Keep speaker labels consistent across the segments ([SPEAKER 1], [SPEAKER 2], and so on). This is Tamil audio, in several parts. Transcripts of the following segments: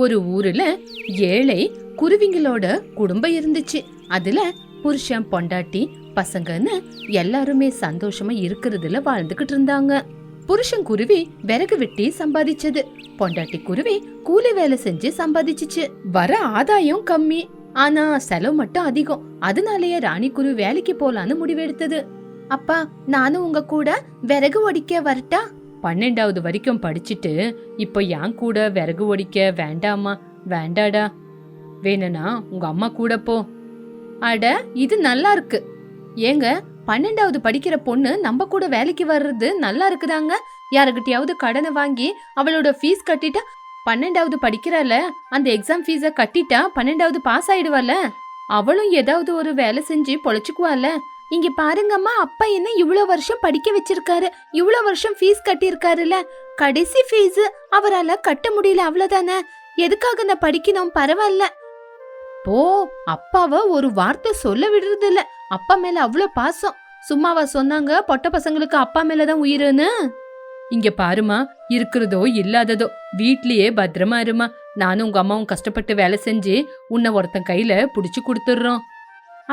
[SPEAKER 1] ஒரு ஊர்ல ஏழை குருவிங்களோட குடும்பம் இருந்துச்சு. அதுல புருஷன் பொண்டாட்டி பசங்கன்னு எல்லாருமே சந்தோஷமா இருக்கிறதுல வாழ்ந்துகிட்டு இருந்தாங்க. புருஷன் குருவி விறகு வெட்டி சம்பாதிச்சது. பொண்டாட்டி குருவி கூலி வேலை செஞ்சு சம்பாதிச்சுச்சு. வர ஆதாயம் கம்மி. ஆனா செலவு மட்டும் அதிகம். அதனாலயே ராணி குருவி வேலைக்கு போலான்னு முடிவெடுத்தது. அப்பா நானும் உங்க கூட விறகு ஒடிக்க வரட்டா? பன்னெண்டாவது வரைக்கும் படிச்சுட்டு இப்போ என் கூட விறகு ஒடிக்க வேண்டாமா வேண்டாடா. வேணும்னா உங்க அம்மா கூட போ. அட இது நல்லா இருக்கு. ஏங்க பன்னெண்டாவது படிக்கிற பொண்ணு நம்ம கூட வேலைக்கு வர்றது நல்லா இருக்குதாங்க? யாருக்கிட்டையாவது கடனை வாங்கி அவளோட ஃபீஸ் கட்டிட்டா பன்னெண்டாவது படிக்கிறால அந்த எக்ஸாம் ஃபீஸை கட்டிட்டா பன்னெண்டாவது பாஸ் ஆயிடுவால அவளும் ஏதாவது ஒரு வேலை செஞ்சு பொழைச்சுக்குவால இங்க பாருங்கம்மா அப்பா என்ன இவ்வளோ வருஷம் படிக்க வச்சிருக்காரு. இவ்வளோ வருஷம் ஃபீஸ் கட்டியிருக்காருல்ல. கடைசி ஃபீஸ் அவரால கட்ட முடியல அவ்வளவுதானே? எதுக்காக நான் படிக்கணும்? பரவாயில்ல. போ அப்பாவ ஒரு வார்த்தை சொல்ல விடுறது இல்ல அப்பா மேல அவ்வளோ பாசம். சும்மாவா சொன்னாங்க பொட்ட பசங்களுக்கு அப்பா மேலதான் உயிருன்னு? இங்க பாருமா இருக்கிறதோ இல்லாததோ வீட்லயே பத்திரமா இருமா நானும் உங்க அம்மாவும் கஷ்டப்பட்டு வேலை செஞ்சு உன்னை ஒருத்தன் கையில புடிச்சு கொடுத்துறோம்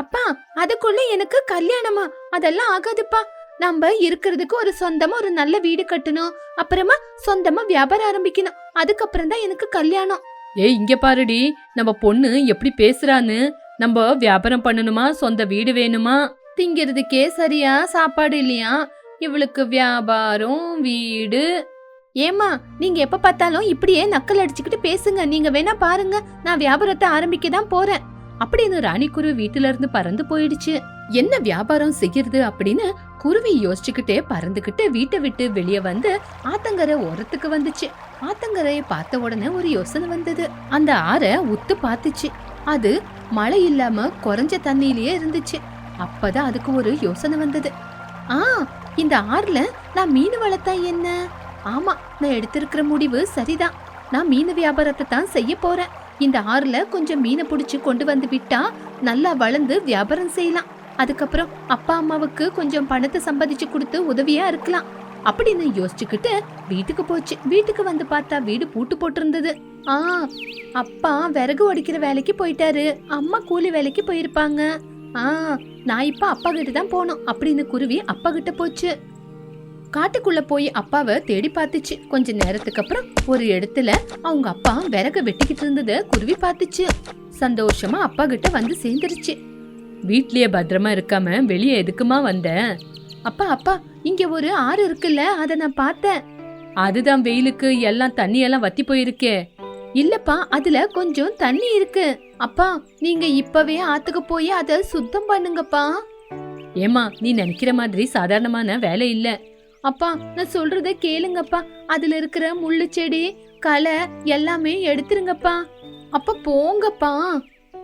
[SPEAKER 1] அப்பா அதுக்குள்ள எனக்கு கல்யாணமா? அதெல்லாம் ஆகாதுப்பா. நம்ம இருக்கிறதுக்கு ஒரு சொந்தமா ஒரு நல்ல வீடு கட்டணும். அப்புறமா சொந்தமா வியாபாரம் ஆரம்பிக்கணும். அதுக்கப்புறம் தான் எனக்கு கல்யாணம். ஏய் இங்க பாருடி. நம்ம பொண்ணு எப்படி பேசுறான்னு? நம்ம வியாபாரம் பண்ணணுமா? சொந்த வீடு வேணுமா? திங்கிறதுக்கே சரியா சாப்பாடு இல்லையா? இவளுக்கு வியாபாரம் வீடு. ஏமா நீங்க எப்ப பார்த்தாலும் இப்படியே நக்கல் அடிச்சுக்கிட்டு பேசுங்க. நீங்க வேணா பாருங்க. நான் வியாபாரத்தை ஆரம்பிக்க தான் போறேன். அப்படின்னு ராணிக்குரு வீட்டுல இருந்து பறந்து போயிடுச்சு. என்ன வியாபாரம் செய்யறது அப்படின்னு குருவி யோசிச்சுக்கிட்டே பறந்துகிட்டு வீட்டை விட்டு வெளியே வந்து ஆத்தங்கரை ஓரத்துக்கு வந்துச்சு. ஆத்தங்கரையை பார்த்த உடனே ஒரு யோசனை வந்தது. அந்த ஆற உத்து பார்த்துச்சு. அது மழை இல்லாம குறைஞ்ச தண்ணியிலேயே இருந்துச்சு. அப்பதான் அதுக்கு ஒரு யோசனை வந்தது. ஆ இந்த ஆறுல நான் மீன் வளர்த்தா என்ன? ஆமா நான் எடுத்திருக்கிற முடிவு சரிதான். நான் மீன் வியாபாரத்தை தான் செய்ய போறேன். இந்த ஆறுல கொஞ்சம் மீனை பிடிச்சி கொண்டு வந்து விட்டா நல்லா வளர்ந்து வியாபாரம் செய்யலாம். அதுக்கப்புறம் அப்பா அம்மாவுக்கு கொஞ்சம் பணத்தை சம்பாதிச்சு கொடுத்து உதவியா இருக்கலாம். அப்படின்னு யோசிச்சுக்கிட்டு வீட்டுக்கு போச்சு. வீட்டுக்கு வந்து பார்த்தா வீடு பூட்டு போட்டிருந்தது. ஆ அப்பா விறகு உடைக்கிற வேலைக்கு போயிட்டாரு. அம்மா கூலி வேலைக்கு போயிருப்பாங்க. ஆ நான் இப்ப அப்பா கிட்ட தான் போகணும் அப்படின்னு குருவி அப்பா கிட்ட போச்சு. காட்டுக்குள்ள போய் அப்பாவை தேடி பார்த்துச்சு. கொஞ்ச நேரத்துக்கு அப்புறம் ஒரு இடத்துல அவங்க அப்பா விறகு வெட்டிக்கிட்டு இருந்தத குருவி பார்த்துச்சு. சந்தோஷமா அப்பா கிட்ட வந்து சேர்ந்துருச்சு. வீட்லயே பத்திரமா இருக்காம வெளியே எதுக்குமா வந்த? அப்பா அப்பா இங்க ஒரு ஆறு இருக்குல்ல அத நான் பார்த்தேன். அதுதான் வெயிலுக்கு எல்லாம் தண்ணி எல்லாம் வத்தி போயிருக்கே. இல்லப்பா அதுல கொஞ்சம் தண்ணி இருக்கு. அப்பா நீங்க இப்பவே ஆத்துக்கு போய் அத சுத்தம் பண்ணுங்கப்பா. ஏமா நீ நினைக்கிற மாதிரி சாதாரணமான வேலை இல்லை. அப்பா நான் சொல்றத கேளுங்கப்பா. அதுல இருக்கிற முள்ளு செடி களை எல்லாமே எடுத்துருங்கப்பா. அப்ப போங்கப்பா.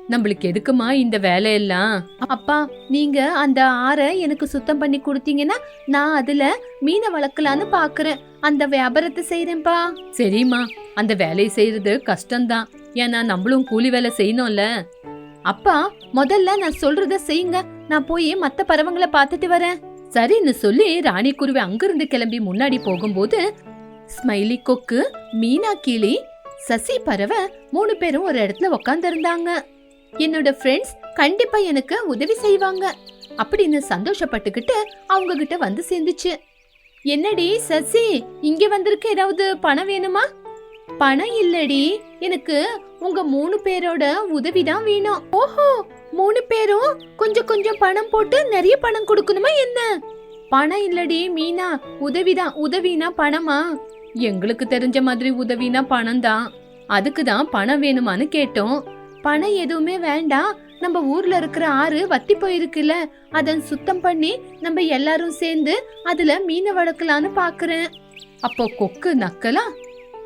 [SPEAKER 1] நம்மளுக்கு எதுக்குமா இந்த வேலையெல்லாம்? அப்பா நீங்க அந்த ஆறை எனக்கு சுத்தம் பண்ணி கொடுத்தீங்கன்னா நான் அதுல மீனை வளர்க்கலான்னு பாக்குறேன். அந்த வியாபாரத்தை செய்யறேன்ப்பா சரிம்மா. அந்த வேலையை செய்யறது கஷ்டம்தான். ஏன்னா நம்மளும் கூலி வேலை செய்யணும்ல. அப்பா முதல்ல நான் சொல்றத செய்யுங்க. நான் போய் மத்த பறவைங்களை பார்த்துட்டு வரேன். சரின்னு சொல்லி ராணி குருவி அங்கிருந்து கிளம்பி முன்னாடி போகும்போது ஸ்மைலி கொக்கு மீனா கிளி சசி பறவை மூணு பேரும் ஒரு இடத்துல உக்காந்துருந்தாங்க. என்னோட ஃப்ரெண்ட்ஸ் கண்டிப்பா எனக்கு உதவி செய்வாங்க அப்படின்னு சந்தோஷப்பட்டுக்கிட்டு அவங்க கிட்ட வந்து சேர்ந்துச்சு. என்னடி சசி இங்க வந்திருக்க ஏதாவது பணம் வேணுமா? பணம் இல்லடி எனக்கு உங்க மூணு பேரோட உதவி தான் வேணும். ஓஹோ மூணு பேரும் கொஞ்சம் கொஞ்சம் பணம் போட்டு நிறைய பணம் கொடுக்கணுமா என்ன? பணம் இல்லடி மீனா. உதவிதான் உதவினா பணமா? எங்களுக்கு தெரிஞ்ச மாதிரி உதவினா பணம் தான் அதுக்கு தான் பணம் வேணுமான்னு கேட்டோம். பணம் எதுவுமே வேண்டாம். நம்ம ஊர்ல இருக்கிற ஆறு வத்தி போயிருக்குல்ல அதை சுத்தம் பண்ணி நம்ம எல்லாரும் சேர்ந்து அதுல மீனை வளர்க்கலான்னு பாக்குறேன். அப்போ கொக்கு நக்கலா?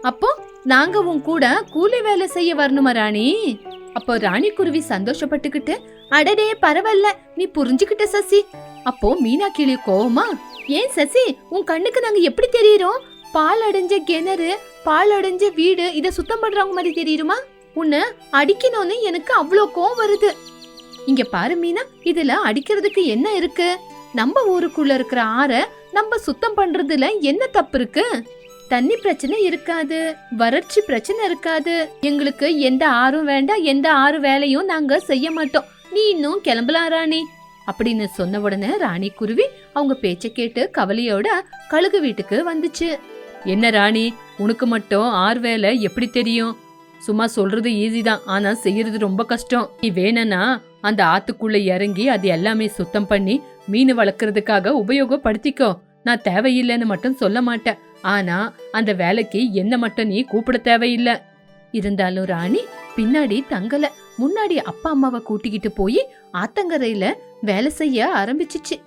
[SPEAKER 1] அப்போ நாங்க உன் கூட கூலி வேலை செய்ய வரணுமா ராணி? அப்போ ராணி குருவி சந்தோஷப்பட்டுக்கிட்டு அடடே பரவாயில்ல நீ புரிஞ்சுக்கிட்ட சசி. அப்போ மீனா கிளி கோவமா ஏன் சசி உன் கண்ணுக்கு நாங்க எப்படி தெரியறோம்? பால் அடைஞ்ச கிணறு பால் அடைஞ்ச வீடு இத சுத்தம் பண்றவங்க மாதிரி தெரியுமா? உன்னை அடிக்கணும்னு எனக்கு அவ்வளோ கோவம் வருது. இங்க பாரு மீனா இதுல அடிக்கிறதுக்கு என்ன இருக்கு? நம்ம ஊருக்குள்ள இருக்கிற ஆற நம்ம சுத்தம் பண்றதுல என்ன தப்பு இருக்கு? தண்ணி பிரச்சனை இருக்காது வறட்சி பிரச்சனை இருக்காது. எங்களுக்கு எந்த ஆறும் வேண்டாம் எந்த ஆறு வேலையும் நாங்க செய்ய மாட்டோம். நீ இன்னும் கிளம்பலாம் ராணி. அப்படின்னு சொன்ன உடனே ராணி குருவி அவங்க பேச்ச கேட்டு கவலையோட கழுகு வீட்டுக்கு வந்துச்சு. என்ன ராணி உனக்கு மட்டும் ஆறு வேலை எப்படி தெரியும்? சும்மா சொல்றது ஈஸி தான் ஆனா செய்யறது ரொம்ப கஷ்டம். நீ வேணனா அந்த ஆத்துக்குள்ள இறங்கி அது எல்லாமே சுத்தம் பண்ணி மீன் வளர்க்கறதுக்காக உபயோகப்படுத்திக்கோ. நான் தேவையில்லைன்னு மட்டும் சொல்ல மாட்டேன். ஆனா அந்த வேலைக்கு என்ன மட்டும் நீ கூப்பிட தேவையில்லை. இருந்தாலும் ராணி பின்னாடி தங்கல முன்னாடி அப்பா அம்மாவை கூட்டிக்கிட்டு போய் ஆத்தங்கரையில வேலை செய்ய ஆரம்பிச்சிச்சு.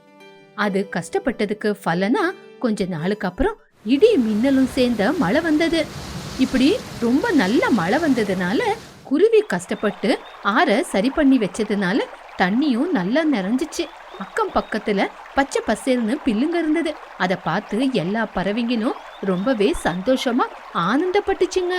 [SPEAKER 1] அது கஷ்டப்பட்டதுக்கு பலனா கொஞ்ச நாளுக்கு அப்புறம் இடி மின்னலும் சேர்ந்த மழை வந்தது. இப்படி ரொம்ப நல்ல மழை வந்ததுனால குருவி கஷ்டப்பட்டு ஆற சரி பண்ணி வச்சதுனால தண்ணியும் நல்லா நிறைஞ்சிச்சு. அக்கம் பக்கத்துல பச்சை பசேல்னு பில்லுங்க இருந்தது. அதை பார்த்து எல்லா பறவைங்களும் ரொம்பவே சந்தோஷமா ஆனந்தப்பட்டுச்சுங்க.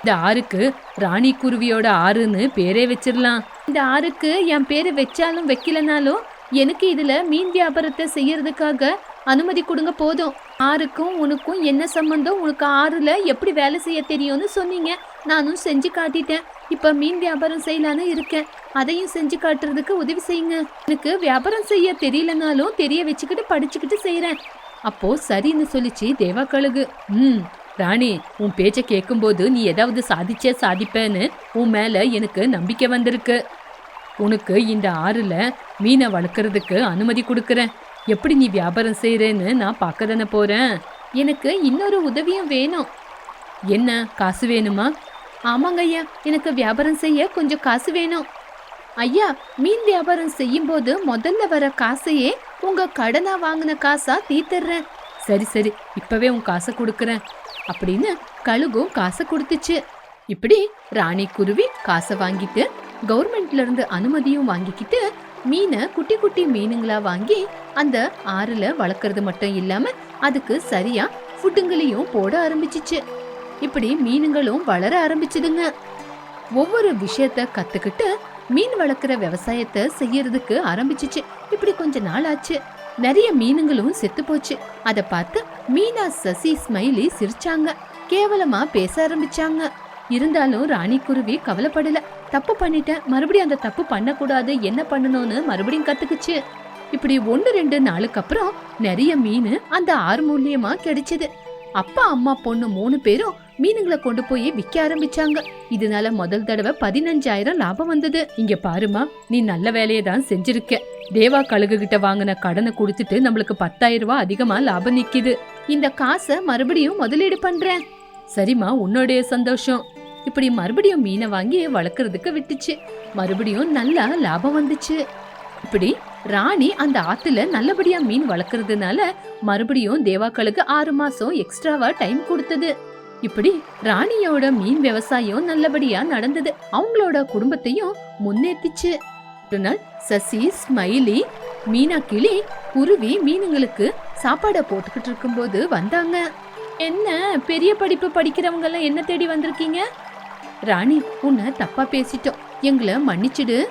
[SPEAKER 1] இந்த ஆறுக்கு ராணி குருவியோட ஆறுன்னு பேரே வச்சிடலாம் இந்த ஆறுக்கு என் பேரு வச்சாலும் வைக்கலனாலும் எனக்கு இதுல மீன் வியாபாரத்தை செய்யறதுக்காக அனுமதி கொடுங்க போதும். ஆறுக்கும் உனக்கும் என்ன சம்பந்தம்? உனக்கு ஆறுல எப்படி வேலை செய்ய தெரியும்னு சொன்னீங்க. நானும் செஞ்சு காட்டிட்டேன். இப்ப மீன் வியாபாரம் செய்யலான்னு இருக்கேன். அதையும் செஞ்சு காட்டுறதுக்கு உதவி செய்யுங்க. எனக்கு வியாபாரம் செய்ய தெரியலனாலும் தெரிய வச்சுக்கிட்டு படிச்சுக்கிட்டு செய்யறேன் அப்போ சரின்னு சொல்லிச்சு தேவா கழுகு. ம் ராணி உன் பேச்ச கேட்கும்போது நீ ஏதாவது சாதிச்சே சாதிப்பேன்னு உன் மேல எனக்கு நம்பிக்கை வந்திருக்கு. உனக்கு இந்த ஆறுல மீனை வளர்க்கறதுக்கு அனுமதி கொடுக்கறேன். எப்படி நீ வியாபாரம் செய்யறேன்னு நான் பார்க்க தானே போறேன். எனக்கு இன்னொரு உதவியும் வேணும். என்ன காசு வேணுமா? ஆமாங்க ஐயா எனக்கு வியாபாரம் செய்ய கொஞ்சம் காசு வேணும். ஐயா மீன் வியாபாரம் செய்யும் போது முதல்ல வர காசையே உங்க கடனா வாங்கின காசா தீத்துறேன் சரி சரி இப்பவே உன் காசை கொடுக்கறேன். அப்படின்னு கழுகும் காசை கொடுத்துச்சு. இப்படி ராணி குருவி காசை வாங்கிட்டு கவர்மெண்ட்ல இருந்து அனுமதியும் வாங்கிக்கிட்டு மீனை குட்டி குட்டி மீனுங்களா வாங்கி அந்த ஆறுல வளர்க்கறது மட்டும் இல்லாம அதுக்கு சரியா ஃபுட்டுங்களையும் போட ஆரம்பிச்சிச்சு. இப்படி மீனுங்களும் வளர ஆரம்பிச்சுதுங்க. ஒவ்வொரு விஷயத்த கத்துக்கிட்டு மீன் வளர்க்குற விவசாயத்தை செய்யறதுக்கு ஆரம்பிச்சிச்சு. இப்படி கொஞ்ச நாள் ஆச்சு. நிறைய மீனுங்களும் செத்து போச்சு. அதை பார்த்து மீனா சசி ஸ்மைலி சிரிச்சாங்க. கேவலமா பேச ஆரம்பிச்சாங்க. இருந்தாலும் ராணி குருவி கவலைப்படல. தப்பு பண்ணிட்டேன். மறுபடியும் அந்த தப்பு பண்ணக்கூடாது. என்ன பண்ணணும்னு மறுபடியும் கத்துக்குச்சு. இப்படி ஒன்று ரெண்டு நாளுக்கு அப்புறம் நிறைய மீன் அந்த ஆறு மூலியமா கிடைச்சது. அப்பா அம்மா பொண்ணு மூணு பேரும் மீனுங்களை கொண்டு போய் விற்க ஆரம்பிச்சாங்க. இதனால முதல் தடவை பதினஞ்சாயிரம் லாபம் வந்தது. இங்க பாருமா நீ நல்ல வேலையை தான் செஞ்சிருக்க. தேவா கழுகு கிட்ட வாங்கின கடனை கொடுத்துட்டு நம்மளுக்கு பத்தாயிரம் ரூபாய் அதிகமா லாபம் நிக்குது. இந்த காசை மறுபடியும் முதலீடு பண்றேன். சரிம்மா உன்னுடைய சந்தோஷம். இப்படி மறுபடியும் மீனை வாங்கி வளர்க்கறதுக்கு விட்டுச்சு. மறுபடியும் நல்லா லாபம் வந்துச்சு. இப்படி ராணி அந்த ஆத்துல நல்லபடியா மீன் வளர்க்கறதுனால மறுபடியும் தேவாக்களுக்கு ஆறு மாசம் எக்ஸ்ட்ராவா டைம் கொடுத்தது. இப்படி ராணியோட மீன் விவசாயம் நல்லபடியா நடந்தது. அவங்களோட குடும்பத்தையும் முன்னேத்திச்சு. ஒரு நாள் சசி ஸ்மைலி மீனா கிளி குருவி மீனுங்களுக்கு சாப்பாடை போட்டுக்கிட்டு இருக்கும்போது வந்தாங்க. என்ன பெரிய படிப்பு படிக்கிறவங்க எல்லாம் என்ன தேடி வந்திருக்கீங்க? ராணி உன்னை தப்பா பேசிட்டோம். எங்களை மன்னிச்சிடு.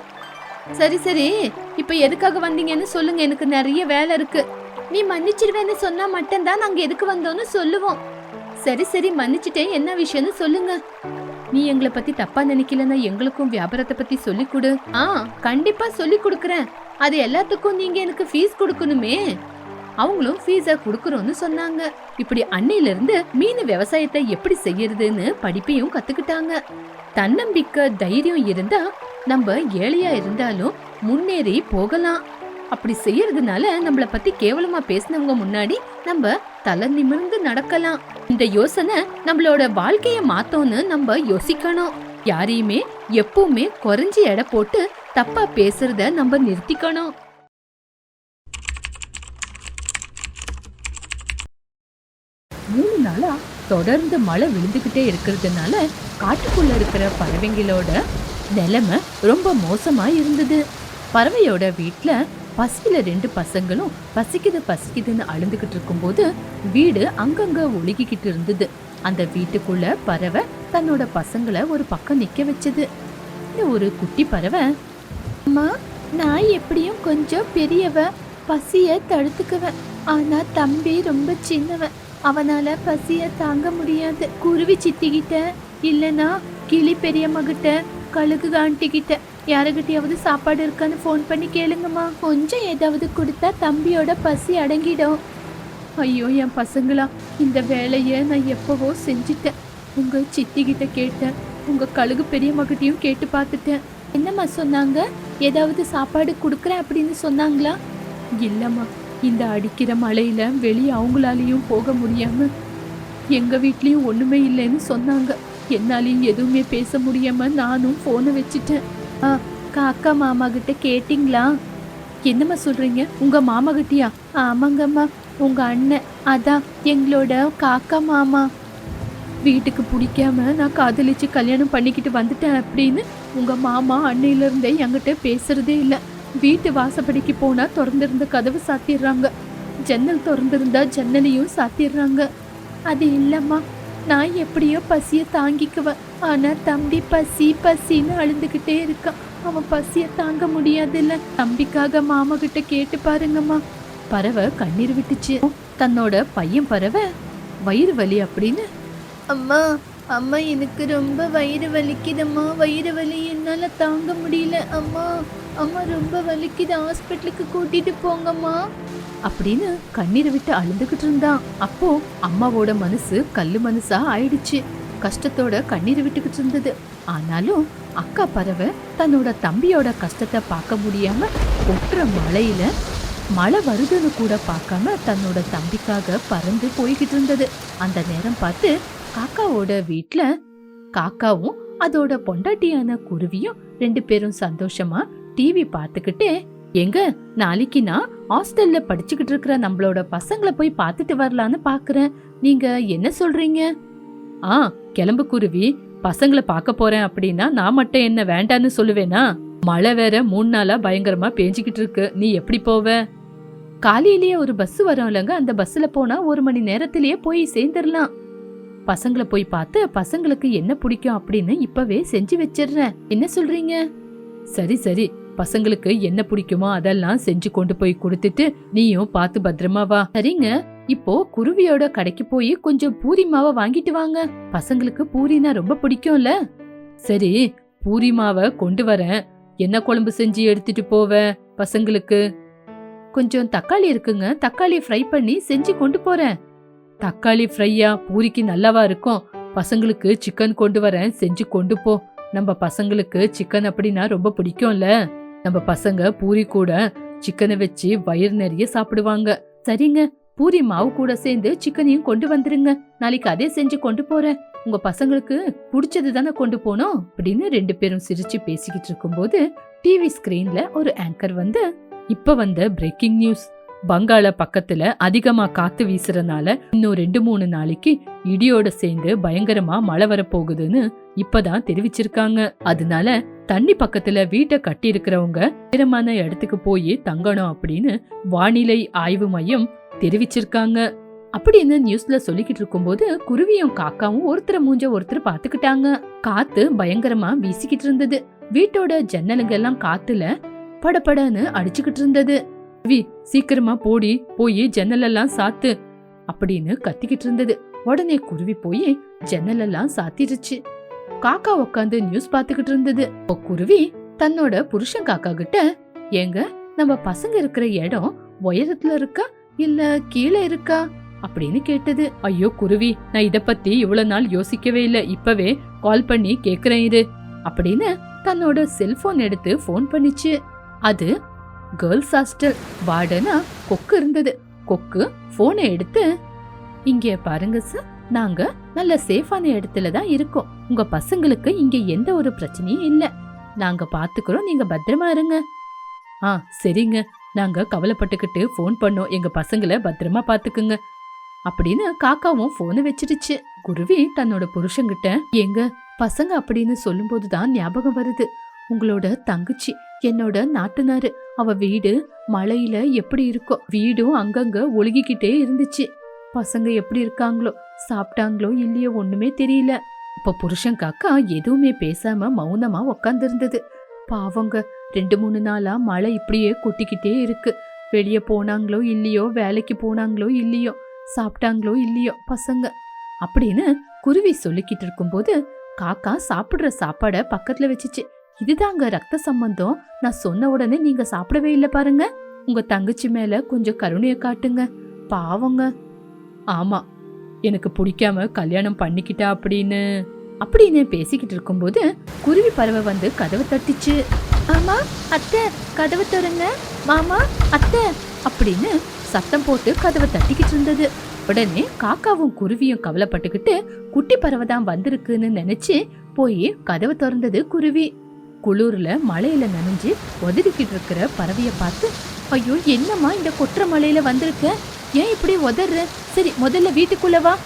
[SPEAKER 1] சரி சரி. இப்போ எதுக்காக வந்தீங்கன்னு சொல்லுங்க. எனக்கு நிறைய வேலை இருக்கு. நீ மன்னிச்சிடுவேன்னு சொன்னா மட்டும்தான் நாங்க எதுக்கு வந்தோம்னு சொல்லுவோம். சரி சரி. மன்னிச்சிட்டேன். என்ன விஷயம்னு சொல்லுங்க. நீ எங்களை பத்தி தப்பா நினைக்கலன்னா எங்களுக்கும் வியாபாரத்தை பத்தி சொல்லி கொடு. ஆ கண்டிப்பா சொல்லி கொடுக்கறேன். அது எல்லாத்துக்கும் நீங்க எனக்கு ஃபீஸ் கொடுக்கணுமே. அவங்களும் ஃபீஸ குடுக்கறோம்னு சொன்னாங்க. இப்படி அன்னையில இருந்து மீன் விவசாயத்தை எப்படி செய்யறதுன்னு படிப்பையும் கத்துக்கிட்டாங்க. தன்னம்பிக்கை தைரியம் இருந்தா நம்ம ஏழையா இருந்தாலும் முன்னேறி போகலாம். அப்படி செய்யறதுனால நம்மள பத்தி கேவலமா பேசினவங்க முன்னாடி நம்ம தலை நிமிர்ந்து நடக்கலாம். இந்த யோசனை நம்மளோட வாழ்க்கைய மாத்தோம்னு நம்ம யோசிக்கணும். யாரையுமே எப்பவுமே குறைஞ்சி எடை போட்டு தப்பா பேசுறத நம்ம நிறுத்திக்கணும். மூணு நாளா தொடர்ந்து மழை விழுந்துகிட்டே இருக்கிறதுனால காட்டுக்குள்ள இருக்கிற பறவைங்களோட நிலைமை ரொம்ப மோசமா இருந்தது பறவையோட வீட்டில் பசியில் ரெண்டு பசங்களும் பசிக்குது பசிக்குதுன்னு அழுந்துக்கிட்டு இருக்கும்போது வீடு அங்கங்கே ஒழுகிக்கிட்டு இருந்தது. அந்த வீட்டுக்குள்ள பறவை தன்னோட பசங்களை ஒரு பக்கம் நிற்க வச்சது. இந்த ஒரு குட்டி பறவை அம்மா நான் எப்படியும் கொஞ்சம் பெரியவ பசிய தடுத்துக்குவேன். ஆனால் தம்பி ரொம்ப சின்னவன் அவனால பசிய தாங்க முடியாது. குருவி சித்திக்கிட்ட இல்லைன்னா கிளி பெரியம்மா கிட்ட கழுகு ஆண்டி யாருக்கிட்டையாவது சாப்பாடு இருக்கான்னு ஃபோன் பண்ணி கேளுங்கம்மா. கொஞ்சம் ஏதாவது கொடுத்தா தம்பியோட பசி அடங்கிடும். ஐயோ என் பசங்களா இந்த வேலையை நான் எப்பவோ செஞ்சிட்டேன். உங்கள் சித்திக்கிட்ட கேட்டேன். உங்கள் கழுகு பெரியம்மாக்கிட்டையும் கேட்டு பார்த்துட்டேன். என்னம்மா சொன்னாங்க? ஏதாவது சாப்பாடு கொடுக்குறேன் அப்படின்னு சொன்னாங்களா? இல்லைம்மா இந்த அடிக்கிற மழையில் வெளியே அவங்களாலையும் போக முடியாமல் எங்கள் வீட்லேயும் ஒன்றுமே இல்லைன்னு சொன்னாங்க. என்னாலையும் எதுவுமே பேச முடியாம நானும் போனை வச்சுட்டேன். ஆ காக்கா மாமா கிட்ட கேட்டிங்களா? என்னம்மா சொல்றீங்க? உங்க மாமா கிட்டியா? ஆமாங்கம்மா உங்க அண்ணன். அதான் எங்களோட காக்கா மாமா. வீட்டுக்கு பிடிக்காம நான் காதலிச்சு கல்யாணம் பண்ணிக்கிட்டு வந்துட்டேன் அப்படின்னு உங்க மாமா அன்னையில இருந்தே என்கிட்ட பேசுறதே இல்லை. வீட்டு வாசப்படிக்கு போனா திறந்திருந்த கதவு சாத்திடுறாங்க. ஜன்னல் திறந்திருந்தா ஜன்னலையும் சாத்திடுறாங்க. அது இல்லம்மா நான் எப்படியோ பசியை தாங்கிக்குவேன். ஆனால் தம்பி பசி பசின்னு அழுந்துக்கிட்டே இருக்கான். அவன் பசியை தாங்க முடியாதுல்ல. தம்பிக்காக மாமா கிட்ட கேட்டு பாருங்கம்மா. பறவை கண்ணீர் விட்டுச்சு. தன்னோட பையன் பறவை வயிறு வலி அப்படின்னு. அம்மா அம்மா எனக்கு ரொம்ப வயிறு வலிக்குதம்மா. வயிறு வலி என்னால் தாங்க முடியல. அம்மா. அம்மா ரொம்ப வலிக்குது ஹாஸ்பிட்டலுக்கு கூட்டிட்டு போங்கம்மா. அப்படின்னு கண்ணீரை விட்டு அழுதுகிட்டு இருந்தான். அப்போ அம்மாவோட மனசு கல்லு மனசா ஆயிடுச்சு. கஷ்டத்தோட கண்ணீர் விட்டுக்கிட்டு இருந்தது. ஆனாலும் அக்கா பறவை தன்னோட தம்பியோட கஷ்டத்தை பார்க்க முடியாம ஒட்டுற மழையில மழை வருதுன்னு கூட பார்க்காம தன்னோட தம்பிக்காக பறந்து போய்கிட்டு இருந்தது. அந்த நேரம் பார்த்து காக்காவோட வீட்டில் காக்காவும் அதோட பொண்டாட்டியான குருவியும் ரெண்டு பேரும் சந்தோஷமா டிவி பார்த்துக்கிட்டு எங்க நாளைக்கு நான் ஹாஸ்டல்ல படிச்சுக்கிட்டு இருக்கிற நம்மளோட பசங்களை போய் பார்த்துட்டு வரலான்னு பாக்குறேன் நீங்க என்ன சொல்றீங்க? ஆ கிளம்பு குருவி. பசங்களை பார்க்க போறேன் அப்படின்னா நான் மட்டும் என்ன வேண்டான்னு சொல்லுவேனா? மழை வேற மூணு நாளா பயங்கரமா பேஞ்சுக்கிட்டு இருக்கு. நீ எப்படி போவ? காலையிலேயே ஒரு பஸ் வரும் இல்லைங்க. அந்த பஸ்ல போனா ஒரு மணி நேரத்திலேயே போய் சேர்ந்துடலாம். பசங்களை போய் பார்த்து பசங்களுக்கு என்ன பிடிக்கும் அப்படின்னு இப்பவே செஞ்சு வச்சிடுறேன். என்ன சொல்றீங்க? சரி சரி. பசங்களுக்கு என்ன பிடிக்குமோ அதெல்லாம் செஞ்சு கொண்டு போய் கொடுத்துட்டு நீயும் பார்த்து பத்திரமா வா. சரிங்க. இப்போ குருவியோட கடைக்கு போய் கொஞ்சம் பூரி மாவை வாங்கிட்டு வாங்க. பசங்களுக்கு பூரினா ரொம்ப பிடிக்கும்ல. சரி பூரி மாவை கொண்டு வரேன் என்ன குழம்பு செஞ்சு எடுத்துட்டு போவ பசங்களுக்கு? கொஞ்சம் தக்காளி இருக்குங்க. தக்காளி ஃப்ரை பண்ணி செஞ்சு கொண்டு போறேன். தக்காளி ஃப்ரையா? பூரிக்கு நல்லாவா இருக்கும்? பசங்களுக்கு சிக்கன் கொண்டு வரேன். செஞ்சு கொண்டு போ. நம்ம பசங்களுக்கு சிக்கன் அப்படின்னா ரொம்ப பிடிக்கும்ல. நம்ம பசங்க பூரி கூட சிக்கனை வச்சு வயிறு நிறைய சாப்பிடுவாங்க. சரிங்க பூரி மாவு கூட சேர்ந்து சிக்கனையும் கொண்டு வந்துருங்க. நாளைக்கு அதே செஞ்சு கொண்டு போறேன். உங்க பசங்களுக்கு பிடிச்சது தானே கொண்டு போனோம் அப்படின்னு ரெண்டு பேரும் சிரிச்சு பேசிக்கிட்டு இருக்கும்போது டிவி ஸ்கிரீன்ல ஒரு ஆங்கர் வந்து இப்ப வந்த பிரேக்கிங் நியூஸ் பங்காள பக்கத்துல அதிகமா காத்து வீசுறதுனால இன்னும் ரெண்டு மூணு நாளைக்கு இடியோட சேர்ந்து பயங்கரமா மழை வரப்போகுதுன்னு இப்பதான் தெரிவிச்சிருக்காங்க. அதனால தண்ணி பக்கத்துல வீட்டை கட்டி இருக்கிறவங்க உயரமான இடத்துக்கு போய் தங்கணும் அப்படின்னு வானிலை ஆய்வு மையம் தெரிவிச்சிருக்காங்க. அப்படின்னு நியூஸ்ல சொல்லிக்கிட்டு இருக்கும்போது குருவியும் காக்காவும் ஒருத்தர் மூஞ்ச ஒருத்தர் பாத்துக்கிட்டாங்க காத்து பயங்கரமா வீசிக்கிட்டு இருந்தது. வீட்டோட ஜன்னலுங்க எல்லாம் காத்துல படபடன்னு அடிச்சுக்கிட்டு இருந்தது. வி சீக்கிரமா போடி போய் ஜன்னல் எல்லாம் சாத்து அப்படின்னு கத்திக்கிட்டு இருந்தது. உடனே குருவி போய் ஜன்னல் எல்லாம் சாத்திருச்சு காக்கா உட்காந்து நியூஸ் பாத்துக்கிட்டு இருந்தது. குருவி தன்னோட புருஷன் காக்கா கிட்ட ஏங்க நம்ம பசங்க இருக்கிற இடம் உயரத்துல இருக்கா? இல்ல கீழே இருக்கா? அப்படின்னு கேட்டது. ஐயோ குருவி நான் இத பத்தி இவ்வளவு நாள் யோசிக்கவே இல்ல. இப்பவே கால் பண்ணி கேக்குறேன் இரு. அப்படின்னு தன்னோட செல்போன் எடுத்து ஃபோன் பண்ணிச்சு. அது கேர்ள்ஸ் ஹாஸ்டல் வார்டனா கொக்கு இருந்தது. கொக்கு போனை எடுத்து இங்கே பாருங்க சார் நாங்கள் நல்ல சேஃபான இடத்துல தான் இருக்கோம். உங்க பசங்களுக்கு இங்க எந்த ஒரு பிரச்சனையும் இல்ல. நாங்க பாத்துக்கிறோம் நீங்க பத்திரமா இருங்க. ஆ சரிங்க. நாங்க கவலைப்பட்டுக்கிட்டு ஃபோன் பண்ணோம். எங்க பசங்களை பத்திரமா பாத்துக்குங்க. அப்படின்னு காக்காவும் போனை வச்சிடுச்சு. குருவி தன்னோட புருஷன்கிட்ட எங்க பசங்க அப்படின்னு சொல்லும்போது தான் ஞாபகம் வருது. உங்களோட தங்கச்சி என்னோட நாட்டுனாரு அவ வீடு மழையில எப்படி இருக்கும் வீடும் அங்கங்க ஒழுகிக்கிட்டே இருந்துச்சு. பசங்க எப்படி இருக்காங்களோ சாப்பிட்டாங்களோ இல்லையோ ஒண்ணுமே தெரியல. இப்ப புருஷன் காக்கா எதுவுமே பேசாம மௌனமா உக்காந்துருந்தது. பாவங்க ரெண்டு மூணு நாளா மழை இப்படியே கொட்டிக்கிட்டே இருக்கு. வெளியே போனாங்களோ இல்லையோ வேலைக்கு போனாங்களோ இல்லையோ சாப்பிட்டாங்களோ இல்லையோ பசங்க அப்படின்னு குருவி சொல்லிக்கிட்டு இருக்கும்போது காக்கா சாப்பிடுற சாப்பாட பக்கத்துல வச்சுச்சு. இதுதாங்க ரத்த சம்பந்தம். நான் சொன்ன உடனே நீங்க சாப்பிடவே இல்லை பாருங்க. உங்க தங்கச்சி மேல கொஞ்சம் கருணையை காட்டுங்க. பாவங்க ஆமாம் எனக்கு பிடிக்காம கல்யாணம் பண்ணிக்கிட்டா அப்படின்னு. அப்படின்னு பேசிக்கிட்டு இருக்கும்போது குருவி பறவை வந்து கதவை தட்டிச்சு. ஆமா அத்தை கதவை தருங்க மாமா அத்தை அப்படின்னு சத்தம் போட்டு கதவை தட்டிக்கிட்டு இருந்தது. உடனே காக்காவும் குருவியும் கவலைப்பட்டுக்கிட்டு குட்டி பறவை தான் வந்திருக்குன்னு நினைச்சு போய் கதவை திறந்தது குருவி. குளூர்ல மழையில நனைஞ்சு உதறிக்கிட்டு இருக்கிற பறவையை பார்த்து ஐயோ என்னம்மா இந்த கொற்ற மலையில் வந்திருக்க? ஏன் இப்படி உதர்ற? சரி முதல்ல வீட்டுக்குள்ள வா.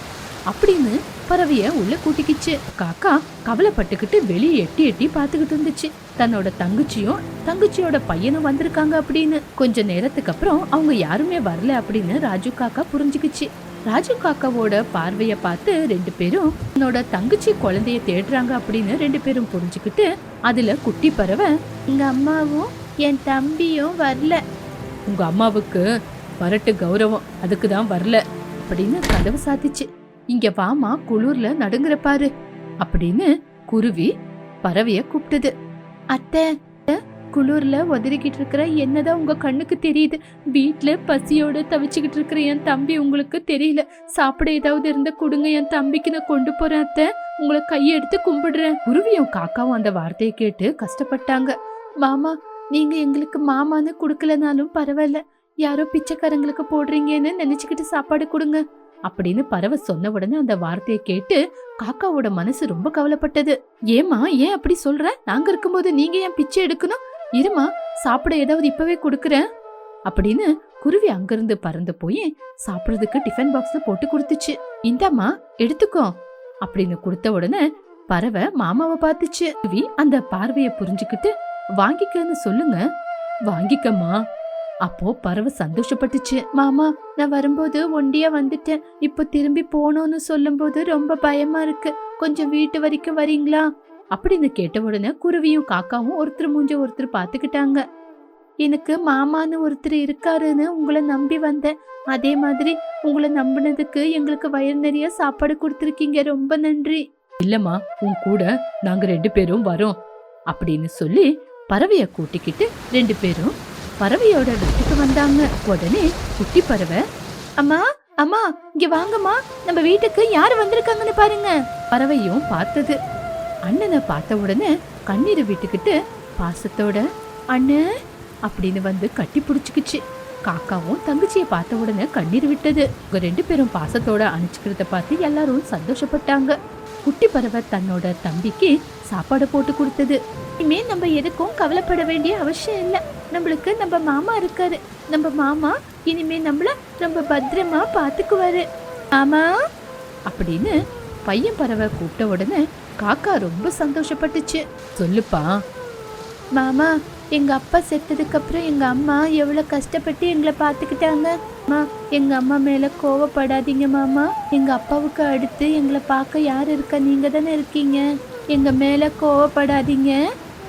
[SPEAKER 1] அப்படின்னு பறவைய உள்ள கூட்டிக்கிச்சு. காக்கா கவலைப்பட்டுக்கிட்டு வெளியே எட்டி எட்டி பார்த்துக்கிட்டு இருந்துச்சு. தன்னோட தங்கச்சியும் தங்கச்சியோட பையனும் வந்திருக்காங்க அப்படின்னு. கொஞ்ச நேரத்துக்கு அப்புறம் அவங்க யாருமே வரல அப்படின்னு ராஜு காக்கா புரிஞ்சுக்கிச்சு. ராஜு காக்காவோட பார்வைய பார்த்து ரெண்டு பேரும் தன்னோட தங்கச்சி குழந்தைய தேடுறாங்க அப்படின்னு ரெண்டு பேரும் புரிஞ்சுக்கிட்டு அதுல குட்டி பறவை எங்க அம்மாவும் என் தம்பியும் வரல. உங்கள் அம்மாவுக்கு வரட்டு கௌரவம். அதுக்கு தான் வரல. அப்படின்னு கதவு சாத்திச்சு. இங்க வாமா குளிர்ல நடுங்குற பாரு. அப்படின்னு குருவி பறவைய கூப்பிட்டது அத்தை குளிர்ல உதறிக்கிட்டு இருக்கிற என்னதான் உங்க கண்ணுக்கு தெரியுது? வீட்டில் பசியோட தவிச்சுக்கிட்டு இருக்கிற என் தம்பி உங்களுக்கு தெரியல. சாப்பிட ஏதாவது இருந்தா கொடுங்க என் தம்பிக்கு நான் கொண்டு போறேன் அத்தை. உங்களை கையெடுத்து கும்பிடுறேன். குருவியும் காக்காவும் அந்த வார்த்தையை கேட்டு கஷ்டப்பட்டாங்க. மாமா நீங்க எங்களுக்கு மாமான்னு கொடுக்கலனாலும் பரவாயில்ல. யாரோ பிச்சைக்காரங்களுக்கு போடுறீங்கன்னு நினைச்சுக்கிட்டு சாப்பாடு கொடுங்க. அப்படின்னு பறவை சொன்ன உடனே அந்த வார்த்தையை கேட்டு காக்காவோட மனசு ரொம்ப கவலைப்பட்டது. ஏமா ஏன் அப்படி சொல்ற? நாங்க இருக்கும்போது நீங்க ஏன் பிச்சை எடுக்கணும்? இருமா சாப்பிட ஏதாவது இப்பவே கொடுக்குறேன். அப்படின்னு குருவி அங்கிருந்து பறந்து போய் சாப்பிடுறதுக்கு டிஃபன் பாக்ஸ்ல போட்டு கொடுத்துச்சு. இந்தாம்மா எடுத்துக்கோ. அப்படின்னு கொடுத்த உடனே பறவை மாமாவை பார்த்துச்சு. குருவி அந்த பார்வைய புரிஞ்சுக்கிட்டு வாங்கிக்கன்னு சொல்லுங்க. வாங்கிக்கம்மா. அப்போ பறவை சந்தோஷப்பட்டுச்சு. மாமா நான் வரும்போது ஒண்டியா வந்துட்டேன். இப்போ திரும்பி போகணும்னு சொல்லும்போது ரொம்ப பயமா இருக்கு. கொஞ்சம் வீட்டு வரைக்கும் வரீங்களா? அப்படின்னு கேட்ட உடனே குருவியும் காக்காவும் ஒருத்தர் மூஞ்ச ஒருத்தர் பார்த்துக்கிட்டாங்க. எனக்கு மாமான்னு ஒருத்தர் இருக்காருன்னு உங்களை நம்பி வந்தேன். அதே மாதிரி உங்களை நம்பினதுக்கு எங்களுக்கு வயிறு நிறைய சாப்பாடு கொடுத்துருக்கீங்க. ரொம்ப நன்றி. இல்லம்மா உன் கூட நாங்க ரெண்டு பேரும் வரோம். அப்படின்னு சொல்லி பறவைய கூட்டிக்கிட்டு ரெண்டு பேரும் பறவையோட வீட்டுக்கு வந்தாங்க. உடனே குட்டி பறவை அம்மா அம்மா இங்க வாங்கம்மா. நம்ம வீட்டுக்கு யாரு வந்திருக்காங்கன்னு பாருங்க. பறவையும் பார்த்தது. அண்ணனை பார்த்த உடனே கண்ணீரை விட்டுக்கிட்டு பாசத்தோட அண்ணே அப்படின்னு வந்து கட்டி பிடிச்சிக்கிச்சு. காக்காவும் தங்கச்சியை பார்த்த உடனே கண்ணீர் விட்டது. இவங்க ரெண்டு பேரும் பாசத்தோட அணைச்சுக்கிறத பார்த்து எல்லாரும் சந்தோஷப்பட்டாங்க. குட்டி பறவை தன்னோட தம்பிக்கு சாப்பாடு போட்டு கொடுத்தது. இனிமே நம்ம எதுக்கும் கவலைப்பட வேண்டிய அவசியம் இல்லை. நம்மளுக்கு நம்ம மாமா இருக்காரு. நம்ம மாமா இனிமே நம்மள ரொம்ப பத்திரமா பாத்துக்குவாரு. ஆமா? அப்படின்னு பையன் பறவை கூப்பிட்ட உடனே காக்கா ரொம்ப சந்தோஷப்பட்டுச்சு. சொல்லுப்பா. மாமா எங்கள் அப்பா செத்ததுக்கப்புறம் எங்கள் அம்மா எவ்வளோ கஷ்டப்பட்டு எங்களை பார்த்துக்கிட்டாங்க? அம்மா எங்கள் அம்மா மேலே கோவப்படாதீங்க மாமா. எங்கள் அப்பாவுக்கு அடுத்து எங்களை பார்க்க யார் இருக்கா? நீங்கள் தானே இருக்கீங்க. எங்கள் மேலே கோவப்படாதீங்க.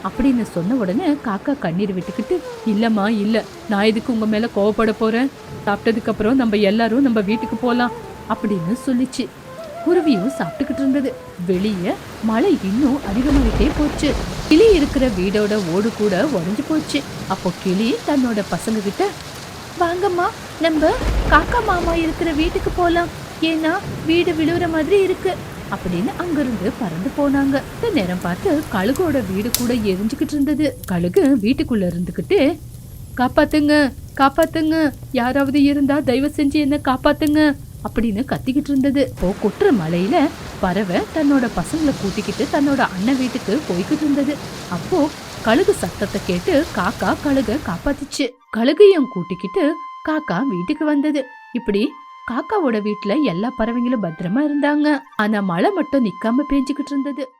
[SPEAKER 1] அப்படின்னு சொன்ன உடனே காக்கா கண்ணீர் விட்டுக்கிட்டு இல்லைம்மா இல்லை. நான் எதுக்கு உங்கள் மேலே கோவப்பட போகிறேன் சாப்பிட்டதுக்கப்புறம் நம்ம எல்லாரும் நம்ம வீட்டுக்கு போகலாம் அப்படின்னு சொல்லிச்சு. குருவியும் சாப்பிட்டுக்கிட்டு இருந்தது. வெளியே மழை இன்னும் அதிகமாகிட்டே போச்சு. கிளி இருக்கிற வீடோட ஓடு கூட உடஞ்சி போச்சு. அப்போ கிளி தன்னோட பசங்க கிட்ட வாங்கம்மா நம்ம காக்கா மாமா இருக்கிற வீட்டுக்கு போகலாம் ஏன்னா வீடு விழுவுற மாதிரி இருக்கு. அப்படின்னு அங்கிருந்து பறந்து போனாங்க. இந்த நேரம் பார்த்து கழுகோட வீடு கூட எரிஞ்சுக்கிட்டு இருந்தது. கழுகு வீட்டுக்குள்ள இருந்துக்கிட்டு காப்பாத்துங்க காப்பாத்துங்க. யாராவது இருந்தா தயவு செஞ்சு என்ன காப்பாத்துங்க. அப்படின்னு கத்திக்கிட்டு இருந்தது. இப்போ கொட்டுற மலையில பறவை தன்னோட பசங்களை கூட்டிக்கிட்டு தன்னோட அண்ணன் வீட்டுக்கு போய்கிட்டு இருந்தது. அப்போ கழுகு சத்தத்தை கேட்டு காக்கா கழுக காப்பாத்துச்சு. கழுகையும் கூட்டிக்கிட்டு காக்கா வீட்டுக்கு வந்தது. இப்படி காக்காவோட வீட்டுல எல்லா பறவைங்களும் பத்திரமா இருந்தாங்க. ஆனா மழை மட்டும் நிக்காம பேஞ்சுக்கிட்டு இருந்தது.